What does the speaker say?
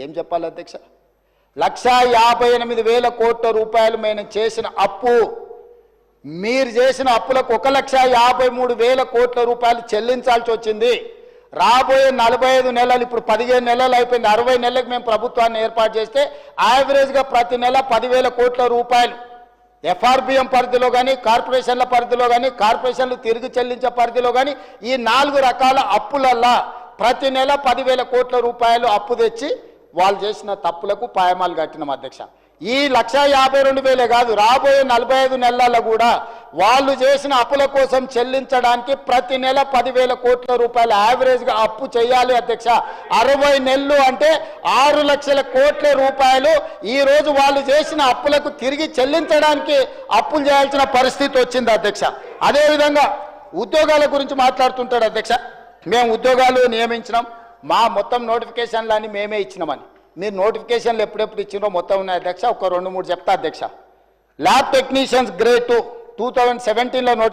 ఏం చెప్పాలి అధ్యక్ష? లక్ష యాభై ఎనిమిది వేల కోట్ల రూపాయలు మేము చేసిన అప్పు. మీరు చేసిన అప్పులకు ఒక లక్ష యాభై మూడు వేల కోట్ల రూపాయలు చెల్లించాల్సి వచ్చింది. రాబోయే నలభై ఐదు నెలలు ఇప్పుడు పదిహేను నెలలు అయిపోయింది. అరవై నెలలకు మేము ప్రభుత్వాన్ని ఏర్పాటు చేస్తే యావరేజ్గా ప్రతి నెల పదివేల కోట్ల రూపాయలు. ఎఫ్ఆర్బిఎం పరిధిలో కానీ కార్పొరేషన్ల పరిధిలో కానీ కార్పొరేషన్లు తిరిగి చెల్లించే పరిధిలో కానీ ఈ నాలుగు రకాల అప్పులల్లా ప్రతి నెల పదివేల కోట్ల రూపాయలు అప్పు తెచ్చి వాళ్ళు చేసిన తప్పులకు పాయమాలు కట్టినాం అధ్యక్ష. ఈ లక్ష యాభై రెండు వేలే కాదు రాబోయే నలభై ఐదు నెలల్లో కూడా వాళ్ళు చేసిన అప్పుల కోసం చెల్లించడానికి ప్రతి నెల పదివేల కోట్ల రూపాయలు యావరేజ్గా అప్పు చేయాలి అధ్యక్ష. అరవై నెలలు అంటే ఆరు లక్షల కోట్ల రూపాయలు ఈరోజు వాళ్ళు చేసిన అప్పులకు తిరిగి చెల్లించడానికి అప్పులు చేయాల్సిన పరిస్థితి వచ్చింది అధ్యక్ష. అదేవిధంగా ఉద్యోగాల గురించి మాట్లాడుతుంటాడు అధ్యక్ష. మేము ఉద్యోగాలు నియమించినాం. మా మొత్తం నోటిఫికేషన్లు అని మేమే ఇచ్చినామని. మీరు నోటిఫికేషన్లు ఎప్పుడెప్పుడు ఇచ్చినో మొత్తం ఉన్నాయి అధ్యక్ష. ఒక రెండు మూడు చెప్తా అధ్యక్ష. Lab technicians grade two two thousand సెవెంటీన్లో నోటి